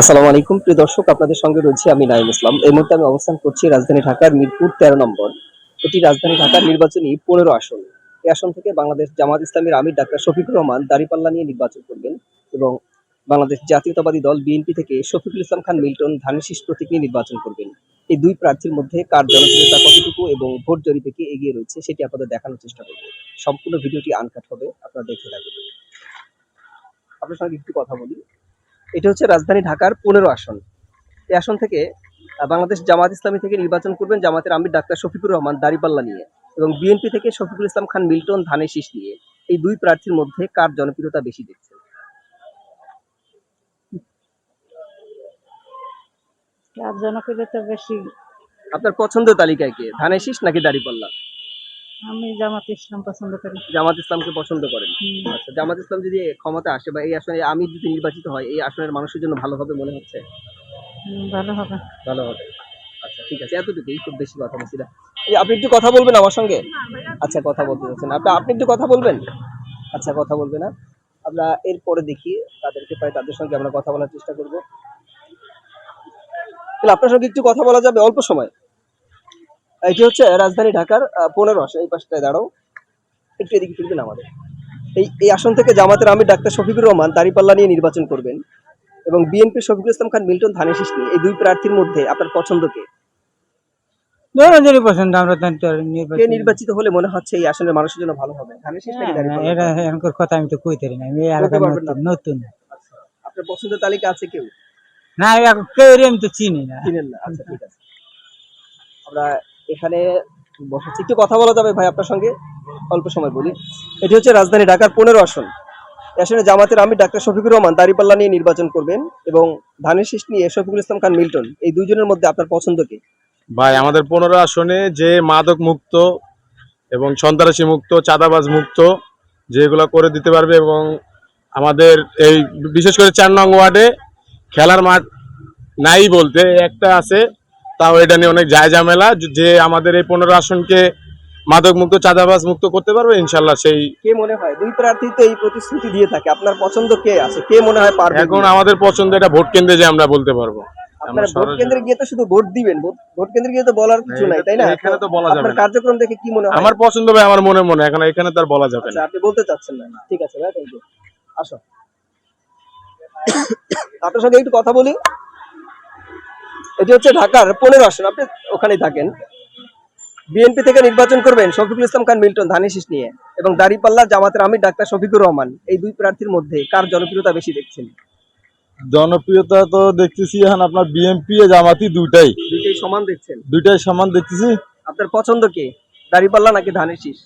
আসসালামু আলাইকুম। প্রিয় দর্শক, আপনাদের সঙ্গে রয়েছে আমি নাইম ইসলাম। এই মুহূর্তে আমি অবস্থান করছি রাজধানী ঢাকার মিরপুর তেরো নম্বর। এটি রাজধানী ঢাকার নির্বাচনী পনেরো আসন। এই আসন থেকে বাংলাদেশ জামাত ইসলামের আমির ডাক্তার শফিকুর রহমান দাঁড়িপাল্লা নিয়ে নির্বাচন করবেন এবং বাংলাদেশ জাতীয়তাবাদী দল বিএনপি থেকে শফিকুল ইসলাম খান মিল্টন ধানের শীষ প্রতীক নিয়ে নির্বাচন করবেন। এই দুই প্রার্থীর মধ্যে কার জনপ্রিয়তা কতটুকু এবং ভোট জরিপে কে এগিয়ে রয়েছে সেটি আপনাদের দেখানোর চেষ্টা করব। সম্পূর্ণ ভিডিওটি আনকাট হবে, আপনারা দেখতে থাকুন। আপনার সঙ্গে একটু কথা বলি। এটা হচ্ছে রাজধানী ঢাকার পনেরো আসন। এই আসন থেকে বাংলাদেশ জামাত ইসলামী থেকে নির্বাচন করবেন জামাতের আমির ডাক্তার শফিকুর রহমান দাড়িপাল্লা নিয়ে এবং বিএনপি থেকে শফিকুল ইসলাম খান মিল্টন ধানের শীষ নিয়ে। এই দুই প্রার্থীর মধ্যে কার জনপ্রিয়তা বেশি দেখছেন? জনপ্রিয়তা বেশি? আপনার পছন্দের তালিকায় কে? ধানের শীষ নাকি দাড়িপাল্লা? আমি জামাত ইসলাম পছন্দ করি। জামাত ইসলামকে পছন্দ করেন? আচ্ছা জামাত ইসলাম যদি ক্ষমতা আসে বা এই আসনে আমির যদি নির্বাচিত হয় এই আসনের মানুষের জন্য ভালো হবে মনে হচ্ছে? ভালো হবে। ভালো হবে। আচ্ছা ঠিক আছে। এতটুকুই খুব বেশি কথা বলছি না। আপনি একটু কথা বলবেন আমার সঙ্গে? আচ্ছা কথা বলতে চাচ্ছেন আপনি আপনি একটু কথা বলবেন? আচ্ছা কথা বলবে না আমরা এরপরে দেখি তাদেরকে পাই তাদের সঙ্গে আমরা কথা বলার চেষ্টা করব। তাহলে আপনার সঙ্গে একটু কথা বলা যাবে অল্প সময়? এটি হচ্ছে রাজধানী ঢাকার পনেরো আসন এই পাশটায় দাঁড়াও। একটু এদিকে ফিরবেন আমাদের এই এই আসন থেকে জামাতের আমির ডাক্তার শফিকুর রহমান দাঁড়িপাল্লা নিয়ে নির্বাচন করবেন এবং বিএনপি শফিকুল ইসলাম খান মিল্টন ধানের নিয়ে এই দুই প্রার্থীর মধ্যে আপনার পছন্দ কে? পছন্দ আমরা নির্বাচিত। হলে মনে হচ্ছে এই আসনের মানুষের জন্য ভালো হবে? এটা কথা আমি তো কইতে না। আমি এলাকার নতুন নতুন। আচ্ছা আপনার পছন্দের তালিকা আছে কেউ? না এখন কেউ আমি তো চিনি না। চিনেন না। আচ্ছা ঠিক আছে। আমরা এখানে বসাচ্ছি একটু কথা বলা যাবে ভাই আপনার সঙ্গে? অল্প সময় বলি। এটি হচ্ছে রাজধানী ঢাকার পনেরো আসন। আসনে জামাতের আমির ডাক্তার শফিকুর রহমান দাঁড়িপাল্লা নিয়ে নির্বাচন করবেন এবং ধানের শীষ নিয়ে শফিকুল ইসলাম খান মিল্টন। এই দুইজনের মধ্যে আপনার পছন্দ কে? ভাই, আমাদের পনেরো আসনে যে মাদক মুক্ত এবং সন্ত্রাসী মুক্ত, চাঁদাবাজ মুক্ত যেগুলো করে দিতে পারবে এবং আমাদের এই বিশেষ করে চার নং ওয়ার্ডে খেলার মাঠ নাই বলতে একটা আছে। তাও এটা নিয়ে অনেক যায় ঝামেলা যে আমাদের এই পনেরো আসনকে মাদক মুক্ত চাঁদাবাজ মুক্ত করতে পারবে ইনশাল্লাহ সেই কে মনে হয়? দুই প্রার্থী তো এই প্রতিশ্রুতি দিয়ে থাকে। আপনার পছন্দ কে আছে? কে মনে হয় পারবে? এখন আমাদের পছন্দ এটা ভোট কেন্দ্রে যে আমরা বলতে পারব। আপনারা ভোট কেন্দ্রে গিয়ে তো শুধু ভোট দিবেন। ভোট- কেন্দ্রে গিয়ে তো বলার কিছু নাই তাই না? এখানে তো বলা যাবে কার্যক্রম দেখে কি মনে হয়? আমার পছন্দ ভাই আমার মনে মনে এখন এখানে তার বলা যাবে আচ্ছা না আপনি বলতে চাচ্ছেন না। ঠিক আছে ভাই থ্যাংক ইউ আসো। আপনার সঙ্গে একটু কথা বলি। এটি হচ্ছে ঢাকার পনেরো আসন। আপনি ওখানেই থাকেন। বিএনপি থেকে নির্বাচন করবেন শফিকুল ইসলাম খান মিল্টন ধানের শীষ নিয়ে এবং দাঁড়িপাল্লা জামাতের আমির ডাক্তার শফিকুর রহমান। এই দুই প্রার্থীর মধ্যে কার জনপ্রিয়তা বেশি দেখছেন? জনপ্রিয়তা তো দেখতেছি এখন আপনার বিএমপি জামাতি দুইটাই। দুইটাই সমান দেখছেন? দুইটাই সমান দেখতেছি। আপনার পছন্দ কে দাঁড়িপাল্লা নাকি ধানের শীষ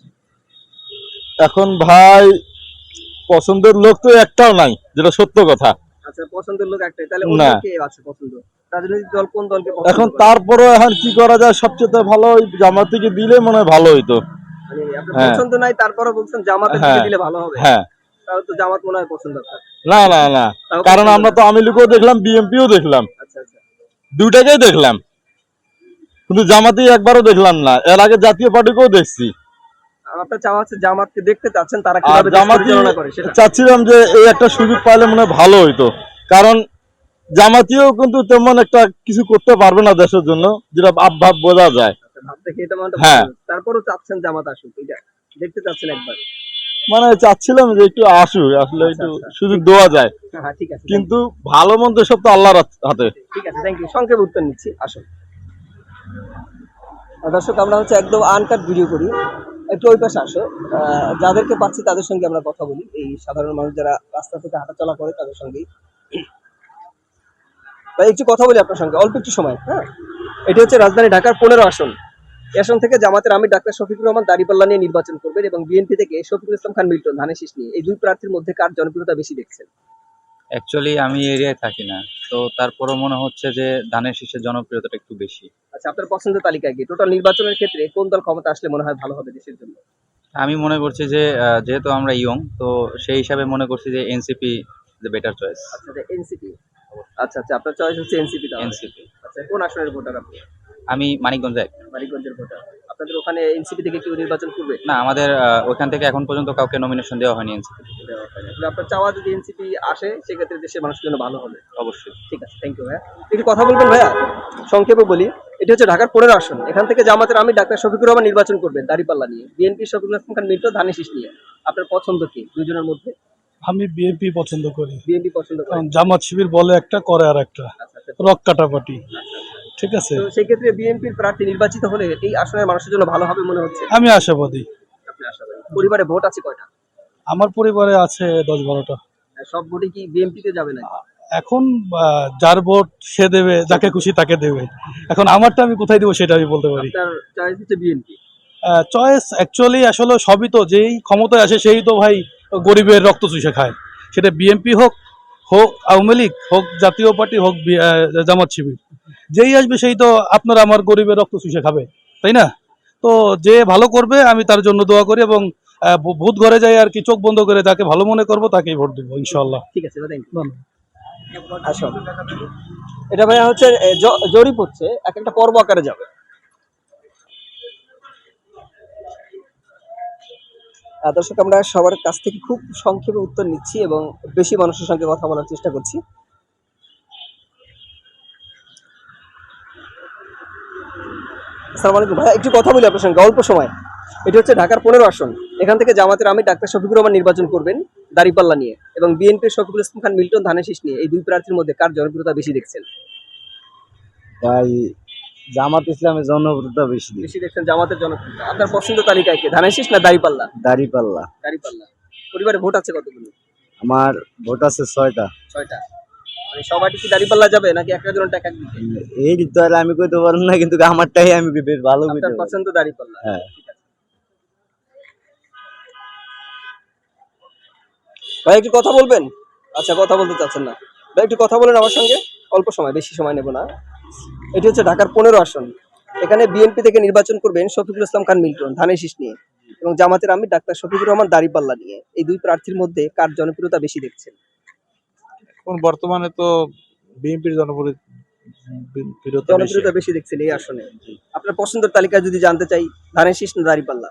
এখন ভাই পছন্দের লোক তো একটাও নাই যেটা সত্য কথা। আচ্ছা পছন্দের লোক একটাই। তাহলে। অন্য কে আছে পছন্দ? রাজনৈতিক দল কোন দলকে এখন তারপরে এখন কি করা যায়? সবচেয়ে ভালো জামাতিকে দিলে মনে হয় ভালো হইতো। মানে হ্যাঁ। পছন্দ নাই তারপরে বলছেন জামাতে হ্যাঁ। দিলে ভালো হবে। হ্যাঁ। তাহলে তো জামাত মনে হয় পছন্দ না না না। কারণ আমরা তো আওয়ামী লীগও দেখলাম বিএমপিও দেখলাম। আচ্ছা আচ্ছা। দুইটাকেই দেখলাম। কিন্তু জামাতি একবারও দেখলাম না। এর আগে জাতীয় পার্টিকেও দেখছি। আপনার চাওয়া হচ্ছে জামাতকে দেখতে চাচ্ছেন তারা কীভাবে জামাতি চাচ্ছিলাম যে এই একটা সুযোগ পাইলে মনে হয় ভালো হইতো। কারণ জামাতিও কিন্তু তেমন একটা কিছু করতে পারবে না দেশের জন্য যেটা আবভাব বোঝা যায়। আচ্ছা, হ্যাঁ। তারপরেও চাচ্ছেন জামাত আসুক দেখতে চাচ্ছেন একবার। মানে চাচ্ছিলাম যে একটু আসুক আসলে আচ্ছা, একটু আচ্ছা। সুযোগ দেওয়া যায়। হ্যাঁ ঠিক আছে কিন্তু ভালো মন্দ সব তো আল্লাহর হাতে ঠিক আছে থ্যাংক ইউ সংক্ষেপে উত্তর নিচ্ছি আসুন। দর্শক আমরা হচ্ছে একদম আনকাট ভিডিও করি। একটু ওই পাশে আসো। যাদেরকে পাচ্ছি তাদের সঙ্গে আমরা কথা বলি। এই সাধারণ মানুষ যারা রাস্তা থেকে হাঁটাচলা করে তাদের সঙ্গেই। ভাই একটু কথা বলি আপনার সঙ্গে অল্প একটু সময় হ্যাঁ? এটি হচ্ছে রাজধানী ঢাকার পনেরো আসন। এই আসন থেকে জামাতের আমির ডাক্তার শফিকুর রহমান দাঁড়িপাল্লা নিয়ে নির্বাচন করবেন এবং বিএনপি থেকে শফিকুল ইসলাম খান মিল্টন ধানের শীষ নিয়ে। এই দুই প্রার্থীর মধ্যে কার জনপ্রিয়তা বেশি দেখছেন? অ্যাকচুয়ালি আমি এরিয়ায় থাকি না। তো তারপরও মনে হচ্ছে যে ধানের শীষের জনপ্রিয়তাটা একটু বেশি। আচ্ছা আপনার পছন্দের তালিকা কি? টোটাল নির্বাচনের ক্ষেত্রে কোন দল ক্ষমতা আসলে মনে হয় ভালো হবে দেশের জন্য? আমি মনে করছি যে যেহেতু আমরা ইয়ং তো সেই হিসাবে মনে করছি যে এনসিপি দ্য বেটার চয়েস আচ্ছা এনসিপি আচ্ছা আচ্ছা আপনার চয়েস হচ্ছে এনসিপি এনসিপি আচ্ছা কোন আসনের ভোটার আপনি? আমি মানিকগঞ্জ এক। মানিকগঞ্জের ভোটার। আপনাদের ওখানে এনসিপি থেকে কেউ নির্বাচন করবে? না আমাদের ওখান থেকে এখন পর্যন্ত কাউকে নমিনেশন দেওয়া হয়নি এনসিপি আপনার চাওয়া যদি এনসিপি আসে সেক্ষেত্রে দেশের মানুষের জন্য ভালো হবে। অবশ্যই। ঠিক আছে থ্যাংক ইউ ভাইয়া। একটু কথা বলবেন ভাইয়া? সংক্ষেপে বলি এটি হচ্ছে ঢাকার পনেরো আসন। এখান থেকে জামাতের আমি ডাক্তার শফিকুর রহমান নির্বাচন করবেন দাঁড়িপাল্লা নিয়ে। বিএনপি শফিকুল হাসান খান মিত্র ধানের শীষ নিয়ে। আপনার পছন্দ কি দুজনের মধ্যে? আমি বিএনপি পছন্দ করি। বিএনপি পছন্দ করেন? জামাত শিবির বলে একটা করে আর একটা। আচ্ছা আচ্ছা। রক কাটাপাটি। ঠিক আছে? তো সেই বিএনপির প্রার্থী নির্বাচিত হলে এই আসনের মানুষের জন্য ভালো হবে মনে হচ্ছে? আমি আশাবাদী। আপনি আশাবাদী। পরিবারে ভোট আছে কয়টা? আমার পরিবারে আছে দশ বারোটা। সব ভোটই কি বিএনপিতে যাবে না এখন যার ভোট সে দেবে যাকে খুশি তাকে দেবে। এখন আমারটা আমি কোথায় দেবো সেটা আমি বলতে পারি। চয়েস হচ্ছে বিএনপি চয়েস অ্যাকচুয়ালি আসলে সবই তো যেই ক্ষমতায় আসে সেই তো ভাই গরিবের রক্ত চুষে খায়। সেটা বিএনপি হোক হোক আওয়ামী লীগ হোক জাতীয় পার্টি হোক জামাত শিবির। যেই আসবে সেই তো আপনার আমার গরিবের রক্ত চুষে খাবে তাই না? তো যে ভালো করবে আমি তার জন্য দোয়া করি এবং ভূত ঘরে যাই আর কি চোখ বন্ধ করে তাকে ভালো মনে করব তাকেই ভোট দেবো ইনশাল্লাহ ঠিক আছে থ্যাংক এটা ভাইয়া হচ্ছে জরিপ হচ্ছে এক একটা পর্ব আকারে যাবে। দর্শক, আমরা সবার কাছ থেকে খুব সংক্ষেপে উত্তর নিচ্ছি এবং বেশি মানুষের সঙ্গে কথা বলার চেষ্টা করছি। আসসালামু ভাইয়া, একটু কথা বলি আপনার সঙ্গে, অল্প সময়। এটি হচ্ছে ঢাকার পনেরো আসন। এখান থেকে জামাতের আমি ডাক্তার শফিকুর রহমান নির্বাচন করবেন দাঁড়িপাল্লা নিয়ে এবং বিএনপির শফিকুল ইসলাম খান, মিল্টন ধানের শীষ নিয়ে। এই দুই প্রার্থীর মধ্যে কার জনপ্রিয়তা বেশি দেখছেন? তাই জামাত ইসলামের জনপ্রিয়তা বেশি বেশি দেখছেন জামাতের জনপ্রিয়তা। আপনার পছন্দ তালিকায় কে? ধানের শীষ না দাঁড়িপাল্লা? দাড়িপাল্লা। দাঁড়িপাল্লা। পরিবারে ভোট আছে কতগুলো? আমার ভোট আছে ছয়টা। ছয়টা। মানে সবাই কি দাঁড়িপাল্লা যাবে নাকি এক একজন টাকা দিবে এই তো আর আমি কইতে পারব না কিন্তু আমারটাই আমি বেশ ভালো আপনার পছন্দ দাঁড়িপাল্লা? হ্যাঁ। ভাই একটু কথা বলবেন? আচ্ছা কথা বলতে চাচ্ছেন না। ভাই একটু কথা বলেন আমার সঙ্গে। অল্প সময় বেশি সময় নেব না। এটি হচ্ছে ঢাকার পনেরো আসন। এখানে বিএনপি থেকে নির্বাচন করবেন শফিকুল ইসলাম খান মিল্টন ধানের শীষ নিয়ে এবং জামাতের আমি ডাক্তার শফিকুর রহমান দাঁড়িপাল্লা নিয়ে। এই দুই প্রার্থীর মধ্যে কার জনপ্রিয়তা বেশি দেখছেন? এখন বর্তমানে তো বিএনপির জনপ্রিয়তা বেশি। দেখছেন এই আসনে। আপনার পছন্দের তালিকা যদি জানতে চাই ধানের শীষ না দাঁড়িপাল্লা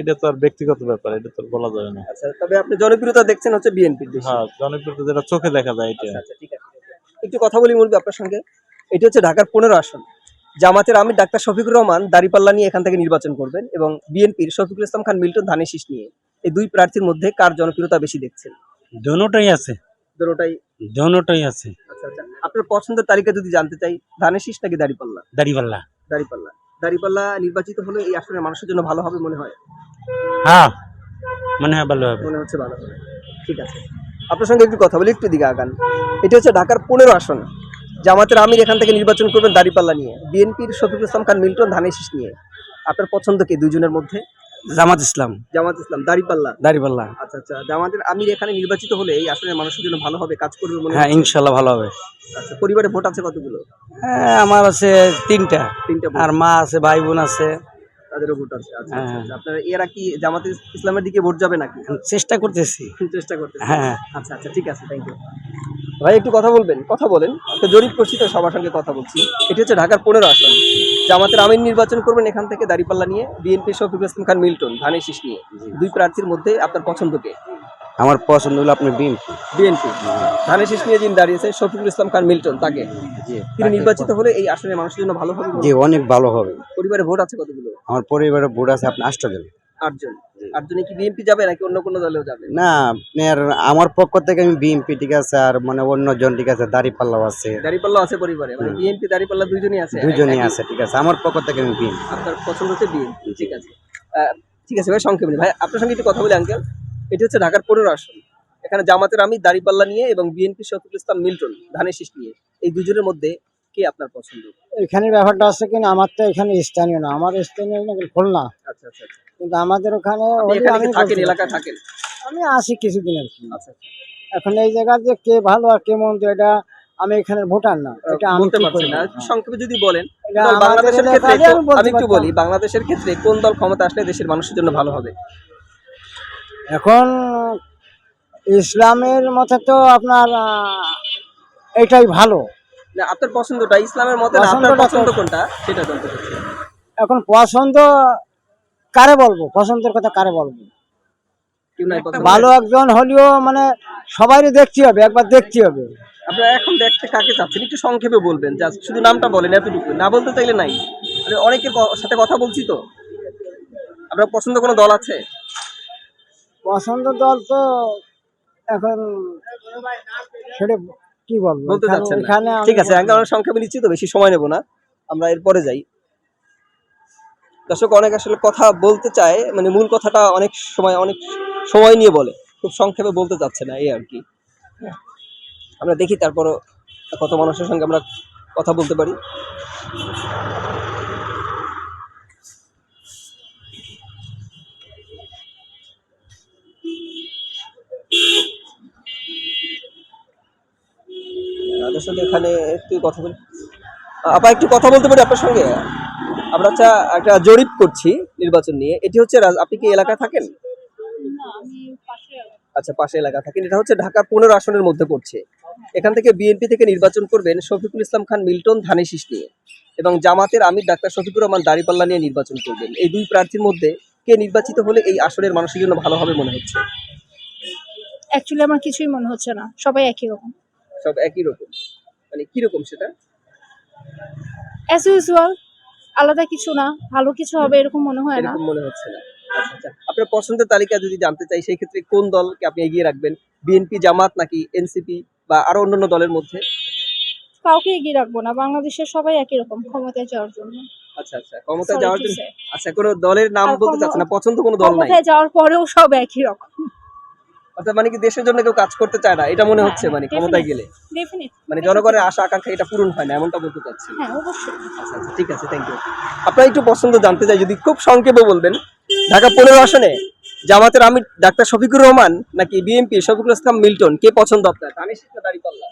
এটা তো আর ব্যক্তিগত ব্যাপার এটা তো বলা যাবে না। আচ্ছা তবে আপনি জনপ্রিয়তা দেখছেন হচ্ছে বিএনপির হ্যাঁ জনপ্রিয়তা যেটা চোখে দেখা যায় এটা। আচ্ছা আচ্ছা ঠিক আছে। একটু কথা বলি মুরবি আপনার সঙ্গে। এটি হচ্ছে ঢাকার পনেরো আসন। জামাতের আমির ডাক্তার শফিকুর রহমান দাঁড়িপাল্লা নিয়ে এখান থেকে নির্বাচন করবেন এবং বিএনপির শফিকুল ইসলাম খান মিল্টন ধানের শীষ নিয়ে। এই দুই প্রার্থীর মধ্যে কার জনপ্রিয়তা বেশি দেখছেন? দোনোটাই আছে। দোনোটাই? আছে। আচ্ছা আচ্ছা। আপনার পছন্দের তালিকা যদি জানতে চাই ধানের শীষ নাকি দাঁড়িপাল্লা? দাড়িপাল্লা। দাঁড়িপাল্লা। দাঁড়িপাল্লা নির্বাচিত হলে এই আসনের মানুষের জন্য ভালো হবে মনে হয়? হ্যাঁ মনে হয় ভালো হবে। মনে হচ্ছে ভালো হবে। ঠিক আছে। আপনার সঙ্গে একটু কথা বলি একটু দিকে আগান। এটা হচ্ছে ঢাকার পনেরো আসন। জামাতের আমির এখান থেকে নির্বাচন করবেন দাঁড়িপাল্লা নিয়ে। বিএনপির শফিকুল ইসলাম খান মিল্টন ধানের শীষ নিয়ে। আপনার পছন্দ কি দুজনের মধ্যে? জামাত ইসলাম। জামাত ইসলাম দাঁড়িপাল্লা? দাড়িপাল্লা। আচ্ছা আচ্ছা। জামাতের আমির এখানে নির্বাচিত হলে এই আসনের মানুষের জন্য ভালো হবে কাজ করবে মনে হ্যাঁ? ইনশাল্লাহ ভালো হবে। আচ্ছা পরিবারে ভোট আছে কতগুলো? হ্যাঁ আমার আছে তিনটা। তিনটা আর মা আছে ভাই বোন আছে। তাদেরও ভোট আছে। আচ্ছা আচ্ছা, হ্যাঁ। আচ্ছা। আপনারা এরা কি জামাত ইসলামের দিকে ভোট যাবে নাকি? চেষ্টা করতেছি। চেষ্টা করতে হ্যাঁ। আচ্ছা আচ্ছা ঠিক আছে থ্যাংক ইউ ভাই একটু কথা বলবেন কথা বলেন। তো জরিপ করছি তো সবার সঙ্গে কথা বলছি। এটি হচ্ছে ঢাকার পনেরো আসন। জামাতের আমিন নির্বাচন করবেন এখান থেকে দাঁড়িপাল্লা নিয়ে বিএনপি শফিকুল ইসলাম খান মিল্টন ধানের শীষ নিয়ে। দুই প্রার্থীর মধ্যে আপনার পছন্দ কে? আমার পছন্দ হলো আপনার বিম বিএনপি। ধানের শীষ নিয়ে যিনি দাঁড়িয়েছে শফিকুল ইসলাম খান মিল্টন তাকে? তিনি নির্বাচিত হলে এই আসনের মানুষের জন্য ভালো হবে জি অনেক ভালো হবে। পরিবারে ভোট আছে কতগুলো? আমার পরিবারে ভোট আছে আপনার আটটা জন আটজন। আটজনে কি বিএনপি যাবে নাকি অন্য কোনো দলেও যাবে? না আপনার আমার পক্ষ থেকে আমি বিএমপি ঠিক আছে আর মানে অন্য জন ঠিক আছে দাড়ি পাল্লাও আছে। দাঁড়িপাল্লা আছে পরিবারে মানে বিএনপি দাঁড়িপাল্লা দুইজনই আছে দুজনই আছে ঠিক আছে আমার পক্ষ থেকে আমি বিএমপি আপনার পছন্দ হচ্ছে বিএনপি ঠিক আছে। আহ, ঠিক আছে ভাই সংক্ষেপে ভাই আপনার সঙ্গে একটু কথা বলি আঙ্কেল। এটি হচ্ছে ঢাকার পনেরো আসন। এখানে জামাতের আমি দাঁড়িপাল্লা নিয়ে এবং বিএনপি শফিকুল ইসলাম মিল্টন ধানের শীষ নিয়ে। এই দুজনের মধ্যে কে আপনার পছন্দ? এখানে ব্যাপারটা আছে কিনা আমার তো এখানে স্থানীয় না আমার স্থানীয় না খুলনা। আচ্ছা আচ্ছা আচ্ছা। কিন্তু আমাদের ওখানে ওই আমি থাকেন? বলতে এলাকায় থাকেন? আমি আসি কিছুদিন আর কি। আচ্ছা আচ্ছা। এখন এই জায়গার যে কে ভালো আর কে মন্দ এটা আমি এখানে ভোটার না। এটা আমি পারছি না। সংক্ষেপে যদি বলেন বাংলাদেশের ক্ষেত্রে আমি একটু বলি বাংলাদেশের ক্ষেত্রে কোন দল ক্ষমতা আসলে দেশের মানুষের জন্য ভালো হবে? এখন ইসলামের মতে তো আপনার এটাই ভালো। না আপনার পছন্দটা ইসলামের মতে আপনার পছন্দ কোনটা? সেটা জানতে চাচ্ছি। এখন পছন্দ কারে বলব? পছন্দের কথা কারে বলব? ভালো একজন হলেও মানে সবারই দেখতে হবে একবার দেখতে হবে। আপনারা এখন দেখতে কাকে চাচ্ছেন? একটু সংক্ষেপে বলবেন জাস্ট শুধু নামটা বলেন এতটুকু। না বলতে চাইলে নাই। অনেকের সাথে কথা বলছি তো। আপনার পছন্দ কোনো দল আছে? পছন্দ দল তো এখন সেটা কি বলব? বলতে চাচ্ছেন ঠিক আছে আমরা সংক্ষেপে নিচ্ছি তো বেশি সময় নেব না। আমরা এরপরে যাই। দর্শক অনেক আসলে কথা বলতে চায় মানে মূল কথাটা অনেক সময় অনেক সময় নিয়ে বলে। খুব সংক্ষেপে বলতে চাচ্ছে না, এই আর কি। আমরা দেখি তারপরও কত মানুষের সঙ্গে আমরা কথা বলতে পারি। এখানে একটু কথা বলি। আপা, একটু কথা বলতে পারি আপনার সঙ্গে? আমরা আচ্ছা একটা জরিপ করছি নির্বাচন নিয়ে। এটি হচ্ছে আপনি কি এলাকায় থাকেন? আচ্ছা পাশে এলাকা থাকেন। এটা হচ্ছে ঢাকার পনেরো আসনের মধ্যে পড়ছে। এখান থেকে বিএনপি থেকে নির্বাচন করবেন শফিকুল ইসলাম খান মিল্টন ধানেশিস নিয়ে এবং জামাতের আমির ডাক্তার শফিকুর রহমান দাড়িপাল্লা নিয়ে নির্বাচন করবেন। এই দুই প্রার্থীর মধ্যে কে নির্বাচিত হলে এই আসনের মানুষের জন্য ভালো হবে মনে হচ্ছে? অ্যাকচুয়ালি আমার কিছুই মনে হচ্ছে না। সবাই একই রকম। সব একই রকম। মানে কি রকম সেটা? অ্যাজ ইউজুয়াল আলাদা কিছু না ভালো কিছু হবে এরকম মনে হয় না। এরকম মনে হচ্ছে না। আচ্ছা আচ্ছা। আপনার পছন্দের তালিকা যদি জানতে চাই সেই ক্ষেত্রে কোন দলকে আপনি এগিয়ে রাখবেন? বিএনপি জামাত নাকি এনসিপি বা আরও অন্যান্য দলের মধ্যে? কাউকে এগিয়ে রাখব না বাংলাদেশের সবাই একই রকম ক্ষমতায় যাওয়ার জন্য। আচ্ছা আচ্ছা। ক্ষমতায় যাওয়ার জন্য আচ্ছা কোনো দলের নাম বলতে ক্ষম- চাচ্ছে না পছন্দ কোনো দল নাই? ক্ষমতায় যাওয়ার পরেও সব একই রকম। অর্থাৎ মানে কি দেশের জন্য কেউ কাজ করতে চায় না এটা মনে হচ্ছে মানে ক্ষমতায় গেলে। মানে জনগণের আশা আকাঙ্ক্ষা এটা পূরণ হয় না এমনটা বলতে চাচ্ছি। হ্যাঁ আচ্ছা আচ্ছা ঠিক আছে থ্যাংক ইউ আপনার একটু পছন্দ জানতে চাই যদি খুব সংক্ষেপে বলবেন ঢাকা পনেরো আসনে জামাতের আমির ডাক্তার শফিকুর রহমান নাকি বিএনপি শফিকুল ইসলাম মিল্টন কে পছন্দ আপনার? ধানের শীষ না দাঁড়িপাল্লা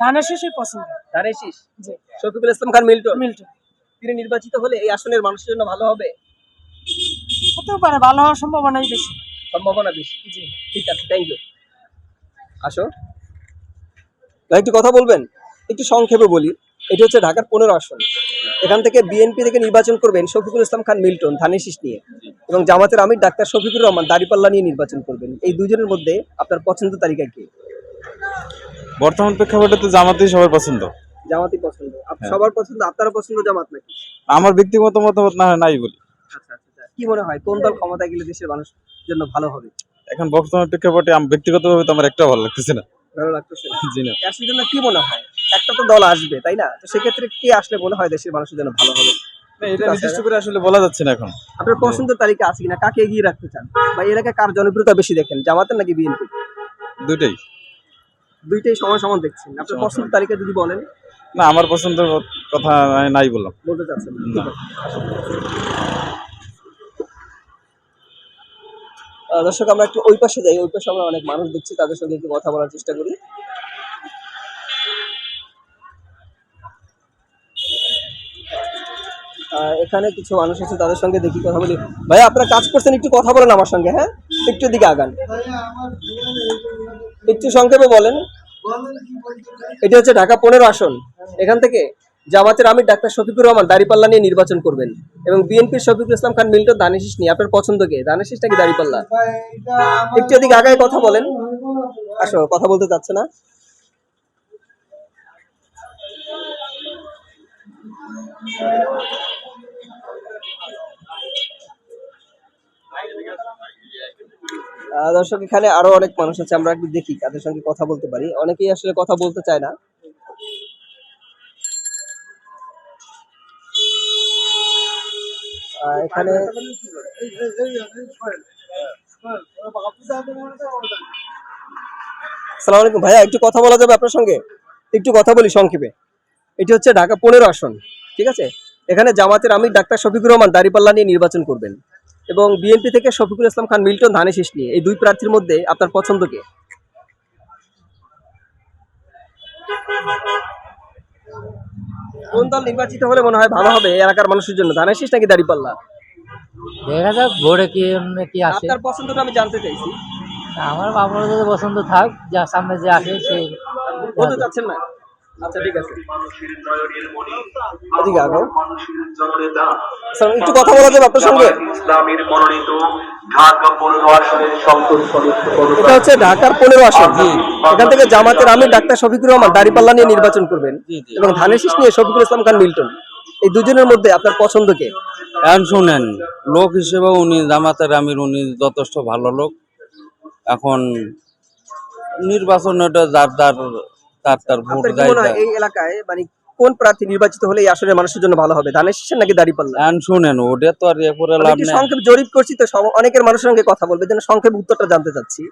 ধানের পছন্দ। ধানের শীষ? শফিকুল ইসলাম খান মিল্টন? মিল্টন। তিনি নির্বাচিত হলে এই আসনের মানুষের জন্য ভালো হবে? হতেও পারে ভালো হওয়ার সম্ভাবনাই বেশি। সম্ভাবনা বেশি। জি। ঠিক আছে থ্যাংক ইউ আসো। ভাই একটু কথা বলবেন? একটু সংক্ষেপে বলি। এটি হচ্ছে ঢাকার পনেরো আসন। এখান থেকে বিএনপি থেকে নির্বাচন করবেন শফিকুল ইসলাম খান মিল্টন ধানের শীষ নিয়ে। এবং জামাতের আমির ডাক্তার শফিকুর রহমান দাড়িপাল্লা নিয়ে নির্বাচন করবেন। এই দুজনের মধ্যে আপনার পছন্দ তালিকা কি? বর্তমান প্রেক্ষাপটে তো জামাতেই সবার পছন্দ। জামাতই পছন্দ। হ্যাঁ। সবার পছন্দ আপনার পছন্দ জামাত নাকি? আমার ব্যক্তিগত মতামত না হয় নাই বলি। আচ্ছা আচ্ছা আচ্ছা। কি মনে হয় কোন দল ক্ষমতায় গেলে দেশের মানুষ জন্য ভালো হবে। এখন বর্তমান প্রেক্ষাপটে আমি ব্যক্তিগতভাবে তো আমার একটাও ভালো লাগতেছে না। ভালো লাগতেছে না? জি না। দেশের জন্য কি মনে হয়? একটা তো দল আসবে তাই না? তো সেক্ষেত্রে কে আসলে মনে হয় দেশের মানুষের জন্য ভালো হবে? না, এটা নির্দিষ্ট করে আসলে বলা যাচ্ছে না এখন। আপনার পছন্দের তালিকা আছে কিনা? কাকে এগিয়ে রাখতে চান? বা এলাকায় কার জনপ্রিয়তা বেশি দেখেন? জামাতের নাকি বিএনপি? দুইটাই। দুইটাই সমান সমান দেখছেন। আপনার সমান পছন্দের তালিকা যদি বলেন। না আমার পছন্দের কথা নাই বললাম। বলতে চাচ্ছেন না। না। ঠিক আছে, আসুন। আহ, দর্শক, আমরা একটু ওই পাশে যাই। ওই পাশে আমরা অনেক মানুষ দেখছি, তাদের সঙ্গে একটু কথা বলার চেষ্টা করি। এখানে কিছু মানুষ আছে, তাদের সঙ্গে দেখি কথা বলি। ভাই আপনারা কাজ করছেন, একটু কথা বলেন আমার সঙ্গে হ্যাঁ? একটু দিকে আগান। একটু সংক্ষেপে বলেন। এটা হচ্ছে ঢাকা পনেরো আসন। এখান থেকে? জামাতের আমির ডাক্তার শফিকুর রহমান দাড়িপাল্লা নিয়ে নির্বাচন করবেন এবং বিএনপির শফিকুল ইসলাম খান, মিল্টন, দানেশিস নিয়ে। আপনার পছন্দ কে? দানেশিস নাকি দাড়িপাল্লা? একটু এদিকে আগায় কথা বলেন। আসো, কথা বলতে চাচ্ছে না। দর্শক, এখানে আরও অনেক মানুষ আছে, আমরা একটু দেখি তাদের সঙ্গে কথা বলতে পারি। অনেকেই আসলে কথা বলতে চায় না। এখানে সালাম আলাইকুম। ভাইয়া, একটু কথা বলা যাবে আপনার সঙ্গে? একটু কথা বলি সংক্ষেপে। এটি হচ্ছে ঢাকা পনেরো আসন, ঠিক আছে? এখানে জামাতের আমি ডাক্তার শফিকুর রহমান দাড়িপাল্লা নিয়ে নির্বাচন করবেন এবং বিএনপি থেকে শফিকুল ইসলাম খান, মিল্টন ধানের শীষ নিয়ে এই দুই প্রার্থীর মধ্যে আপনার পছন্দ কে? কোন দল নির্বাচিত হলে মনে হয় ভালো হবে এই এলাকার মানুষের জন্য? ধানের শীষ নাকি দাঁড়িপাল্লা দেখা যাক ভোরে কি কি আসে। আপনার পছন্দটা আমি জানতে চাইছি। আমার বাবার যদি পছন্দ থাক যা সামনে যে আসে সে বলতে চাচ্ছেন না? আচ্ছা ঠিক আছে। এদিকে আগো স্যার, একটু কথা বলা যাবে আপনার সঙ্গে? ইসলামের মনোনীত ঢাকা পনেরো আসনের সংসদ সদস্য এটা হচ্ছে ঢাকার পনেরো আসন এখান থেকে জামাতের আমির ডাক্তার শফিকুর রহমান দাড়িপাল্লা নিয়ে নির্বাচন করবেন এবং ধানের শীষ নিয়ে শফিকুল ইসলাম খান মিল্টন। এই দুজনের মধ্যে আপনার পছন্দ কে? এখন শুনেন লোক হিসেবে উনি জামাতের আমির উনি যথেষ্ট ভালো লোক। এখন নির্বাচন ওটা যার যার তার তার ভোট এই এলাকায় মানে কোন প্রার্থী নির্বাচিত হলে এই আসনের মানুষের জন্য ভালো হবে? ধানের শীষের নাকি দাড়িপাল্লা শুনেন ওটা তো আর করে লাভ নেই। সংক্ষেপ জরিপ করছি তো অনেকের মানুষের সঙ্গে কথা বলবে যেন সংক্ষেপ উত্তরটা জানতে চাচ্ছি।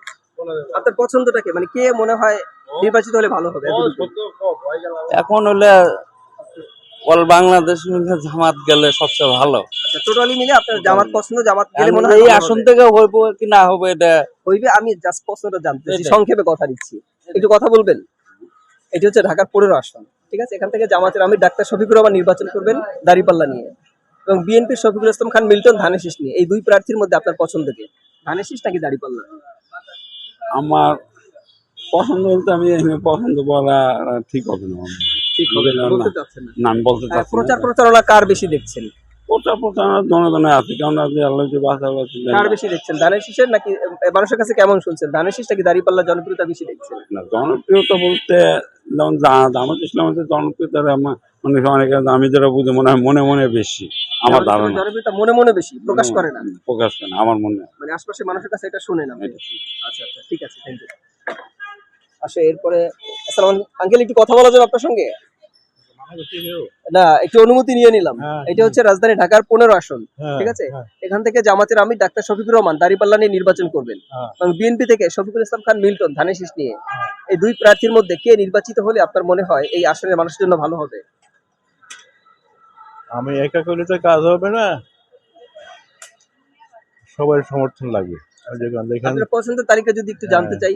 আপনার পছন্দটা কে? মানে কে মনে হয় নির্বাচিত হলে ভালো হবে? এখন হলে অল বাংলাদেশ মিলে জামাত গেলে সবচেয়ে ভালো। আচ্ছা টোটালি মিলে আপনার জামাত পছন্দ জামাত গেলে মনে হয় এই আসন থেকে হইব কি না হবে এটা হইবে আমি জাস্ট প্রশ্নটা জানতে চাই সংক্ষেপে কথা দিচ্ছি। একটু কথা বলবেন? এটি হচ্ছে ঢাকার পনেরো আসন। ঠিক আছে? এখান থেকে জামাতের আমির ডাক্তার শফিকুর রহমান নির্বাচন করবেন দাড়িপাল্লা নিয়ে। এবং বিএনপির শফিকুল ইসলাম খান মিল্টন ধানের শীষ নিয়ে। এই দুই প্রার্থীর মধ্যে আপনার পছন্দ কে ধানের শীষ নাকি দাড়িপাল্লা? আমার পছন্দ বলতে আমি পছন্দ বলা ঠিক হবে না। ঠিক হবে না। বলতে নাম বলতে চাচ্ছি প্রচার প্রচারণা কার বেশি দেখছেন? প্রচার প্রচারণা জনগণে আছে কারণ আজ আল্লাহ যে বাঁচাবাচি কার বেশি দেখছেন ধানের শীষের নাকি মানুষের কাছে কেমন শুনছেন? ধানের শীষ নাকি দাড়িপাল্লা জনপ্রিয়তা বেশি দেখছেন? না জনপ্রিয়তা বলতে যেমন জা- জামাত ইসলামের জনপ্রিয়তা আমার অনেকে আমি যেটা বুঝি মনে হয় মনে মনে বেশি আমার ধারণা। জনপ্রিয়তা মনে মনে বেশি প্রকাশ করে না? প্রকাশ করে না, আমার মনে মানে আশপাশের মানুষের কাছে এটা শুনে না। আচ্ছা আচ্ছা ঠিক আছে থ্যাংক ইউ আসো এরপরে আসসালাম আঙ্কেল একটু কথা বলা যাবে আপনার সঙ্গে? না একটু অনুমতি নিয়ে নিলাম। এটা হচ্ছে রাজধানী ঢাকার পনেরো আসন ঠিক আছে? এখান থেকে জামাতের আমির ডাক্তার শফিকুর রহমান দাঁড়িপাল্লা নিয়ে নির্বাচন করবেন। এবং বিএনপি থেকে শফিকুল ইসলাম খান মিল্টন ধানের শীষ নিয়ে এই দুই প্রার্থীর মধ্যে কে নির্বাচিত হলে আপনার মনে হয় এই আসনের মানুষের জন্য ভালো হবে? আমি একা করলে তো কাজ হবে না। সবার সমর্থন লাগবে পছন্দের তালিকা যদি একটু জানতে চাই।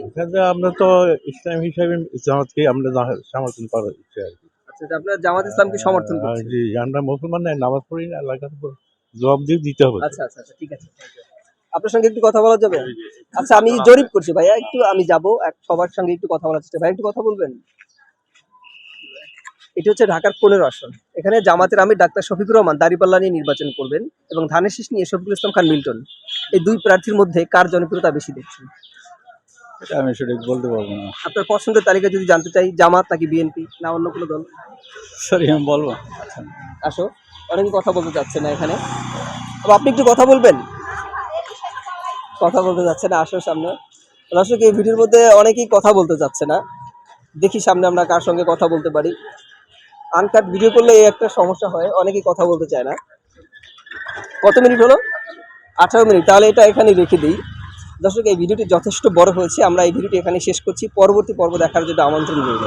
আমরা তো ইসলাম হিসাবে জামাতকে আমরা সমর্থন করার ইচ্ছে আর কি। আচ্ছা আপনার জামাত ইসলামকে সমর্থন করছেন। জি আমরা মুসলমান নাই নামাজ পড়ি না এলাকার উপর জবাব দিয়ে দিতে হবে। আচ্ছা আচ্ছা আচ্ছা ঠিক আছে আপনার সঙ্গে একটু কথা বলা যাবে? আচ্ছা আমি জরিপ করছি ভাইয়া একটু আমি যাব এক সবার সঙ্গে একটু কথা বলার চেষ্টা। ভাই একটু কথা বলবেন? এটা হচ্ছে ঢাকার পনেরো আসন। এখানে জামাতের আমির ডাক্তার শফিকুর রহমান দাঁড়িপাল্লা নিয়ে নির্বাচন করবেন এবং ধানের শীষ নিয়ে শফিকুল ইসলাম খান মিল্টন। এই দুই প্রার্থীর মধ্যে কার জনপ্রিয়তা বেশি দেখছেন? এটা আমি সঠিক বলতে পারব না। আপনার পছন্দের তালিকা যদি জানতে চাই জামাত নাকি বিএনপি না অন্য কোনো দল? সরি আমি বলব আসো অনেকে কথা বলতে চাচ্ছে না এখানে। আপনি একটু কথা বলবেন? কথা বলতে যাচ্ছে না আসো সামনে। দর্শক এই ভিডিওর মধ্যে অনেকেই কথা বলতে চাচ্ছে না। দেখি সামনে আমরা কার সঙ্গে কথা বলতে পারি। আনকাট ভিডিও করলে এই একটা সমস্যা হয় অনেকেই কথা বলতে চায় না। কত মিনিট হলো? আঠারো মিনিট তাহলে এটা এখানে রেখে দিই। দর্শক, এই ভিডিওটি যথেষ্ট বড় হয়েছে। আমরা এই ভিডিওটি এখানে শেষ করছি। পরবর্তী পর্ব দেখার জন্য আমন্ত্রণ রইল।